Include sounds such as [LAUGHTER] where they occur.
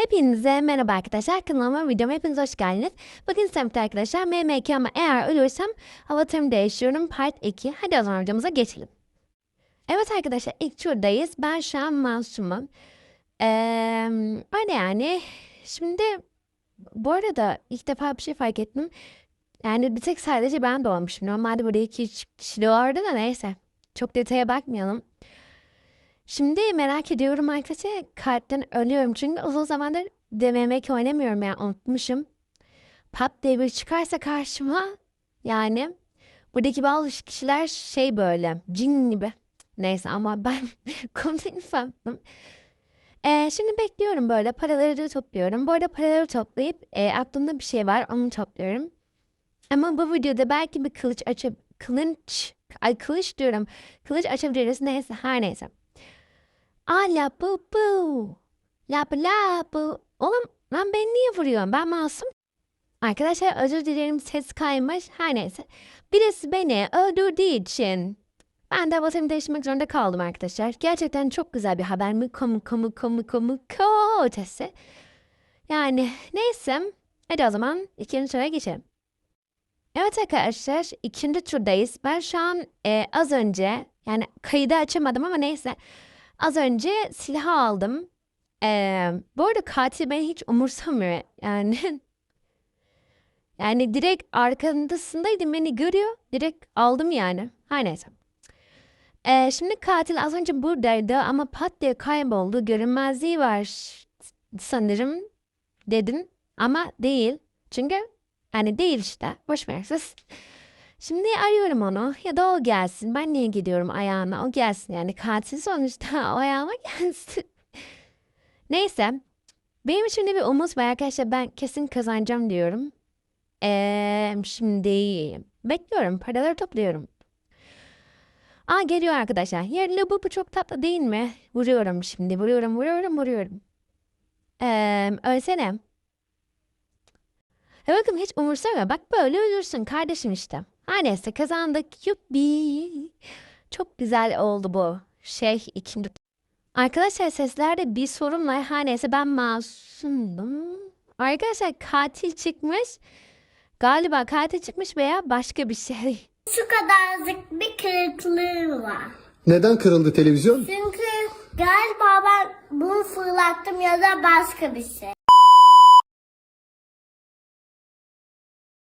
Hepinize merhaba arkadaşlar. Kanalıma videoma hepiniz hoş geldiniz. Bugün sizlerle arkadaşlar MMK ama eğer ölürsem avatarımı değiştiriyorum part 2. Hadi o zaman videomuza geçelim. Evet arkadaşlar ilk turdayız. Ben şu an masumum. Ee, öyle yani. Şimdi bu arada ilk defa bir şey fark ettim. Yani bir tek sadece ben doğmuşum. Normalde burada iki kişi doğardı da neyse. Çok detaya bakmayalım. Şimdi merak ediyorum arkadaşlar. Kalpten ölüyorum çünkü uzun zamandır DMMK oynamıyorum yani unutmuşum. Pop diye biri çıkarsa karşıma yani buradaki bazı kişiler şey böyle cin gibi. Neyse ama [LAUGHS] ben konuyu sandım. Ee, şimdi bekliyorum böyle paraları topluyorum. Bu arada paraları toplayıp e, aklımda bir şey var onu topluyorum. Ama bu videoda belki bir kılıç açıp kılıç ay kılıç diyorum. Kılıç açabiliriz neyse her neyse. Aa la bu bu. La bu la bu. Oğlum lan ben niye vuruyorum? Ben masum. Arkadaşlar özür dilerim ses kaymış. Her neyse. Birisi beni öldürdüğü için ben de avatarımı değiştirmek zorunda kaldım arkadaşlar. Gerçekten çok güzel bir haber mi? Kamu kamu kamu kamu ko ötesi. Yani neyse. Hadi o zaman ikinci tura geçelim. Evet arkadaşlar ikinci turdayız. Ben şu an e, az önce yani kaydı açamadım ama neyse. Az önce silah aldım. Ee, bu arada katil beni hiç umursamıyor. Yani [LAUGHS] yani direkt arkasındaydım beni görüyor. Direkt aldım yani. Her neyse. Ee, şimdi katil az önce buradaydı ama pat diye kayboldu. Görünmezliği var sanırım dedim. Ama değil. Çünkü hani değil işte. Boş ver. Şimdi arıyorum onu ya da o gelsin. Ben niye gidiyorum ayağına? O gelsin yani katil sonuçta [LAUGHS] o ayağıma gelsin. Neyse. Benim için de bir umut var arkadaşlar. Ben kesin kazanacağım diyorum. Ee, şimdi bekliyorum. Paraları topluyorum. Aa geliyor arkadaşlar. Bu, bu çok tatlı değil mi? Vuruyorum şimdi. Vuruyorum, vuruyorum, vuruyorum. Ee, ölsene. E bakın hiç umursamıyor. Bak böyle ölürsün kardeşim işte. Her neyse kazandık. Yuppi. Çok güzel oldu bu. Şey ikinci. Arkadaşlar seslerde bir sorun var. Her neyse ben masumdum. Arkadaşlar katil çıkmış. Galiba katil çıkmış veya başka bir şey. Şu kadarcık bir kırıklığı var. Neden kırıldı televizyon? Çünkü galiba ben bunu fırlattım ya da başka bir şey.